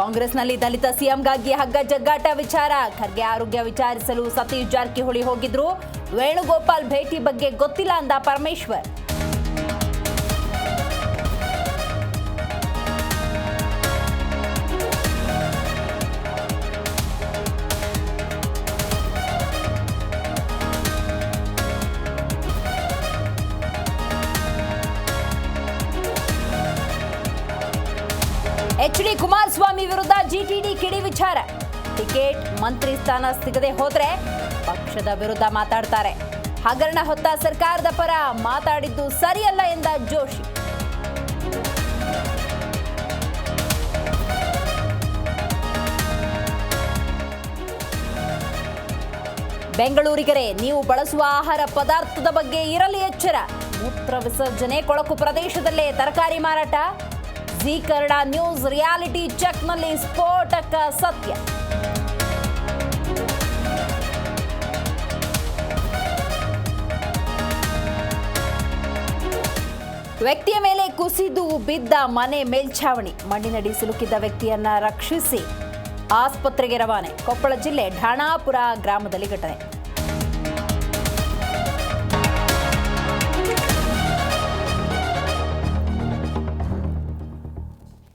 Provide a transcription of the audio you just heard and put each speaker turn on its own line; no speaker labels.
ಕಾಂಗ್ರೆಸ್ನಲ್ಲಿ ದಲಿತ ಸಿಎಂಗಾಗಿ ಹಗ್ಗ ಜಗ್ಗಾಟ ವಿಚಾರ. ಖರ್ಗೆ ಆರೋಗ್ಯ ವಿಚಾರಿಸಲು ಸತೀಶ್ ಜಾರಕಿಹೊಳಿ ಹೋಗಿದ್ರು. ವೇಣುಗೋಪಾಲ್ ಭೇಟಿ ಬಗ್ಗೆ ಗೊತ್ತಿಲ್ಲ ಅಂದ ಪರಮೇಶ್ವರ್. ಎಚ್ ಡಿ ಕುಮಾರಸ್ವಾಮಿ ವಿರುದ್ಧ ಜಿಟಿಡಿ ಕಿಡಿ ವಿಚಾರ. ಟಿಕೆಟ್ ಮಂತ್ರಿ ಸ್ಥಾನ ಸಿಗದೆ ಹೋದ್ರೆ ಪಕ್ಷದ ವಿರುದ್ಧ ಮಾತಾಡ್ತಾರೆ. ಹಗರಣ ಹೊತ್ತ ಸರ್ಕಾರದ ಪರ ಮಾತಾಡಿದ್ದು ಸರಿಯಲ್ಲ ಎಂದ ಜೋಶಿ. ಬೆಂಗಳೂರಿಗರೆ, ನೀವು ಬಳಸುವ ಆಹಾರ ಪದಾರ್ಥದ ಬಗ್ಗೆ ಇರಲಿ ಎಚ್ಚರ. ಮೂತ್ರ ವಿಸರ್ಜನೆ ಕೊಳಕು ಪ್ರದೇಶದಲ್ಲೇ ತರಕಾರಿ ಮಾರಾಟ. ಜಿ ಕನ್ನಡ ನ್ಯೂಸ್ ರಿಯಾಲಿಟಿ ಚೆಕ್ನಲ್ಲಿ ಸ್ಫೋಟಕ ಸತ್ಯ. ವ್ಯಕ್ತಿಯ ಮೇಲೆ ಕುಸಿದು ಬಿದ್ದ ಮನೆ ಮೇಲ್ಛಾವಣಿ. ಮಣ್ಣಿನಡಿ ಸಿಲುಕಿದ್ದ ವ್ಯಕ್ತಿಯನ್ನ ರಕ್ಷಿಸಿ. ಆಸ್ಪತ್ರೆಗೆ ರವಾನೆ. ಕೊಪ್ಪಳ ಜಿಲ್ಲೆ ಢಾಣಾಪುರ ಗ್ರಾಮದಲ್ಲಿ ಘಟನೆ.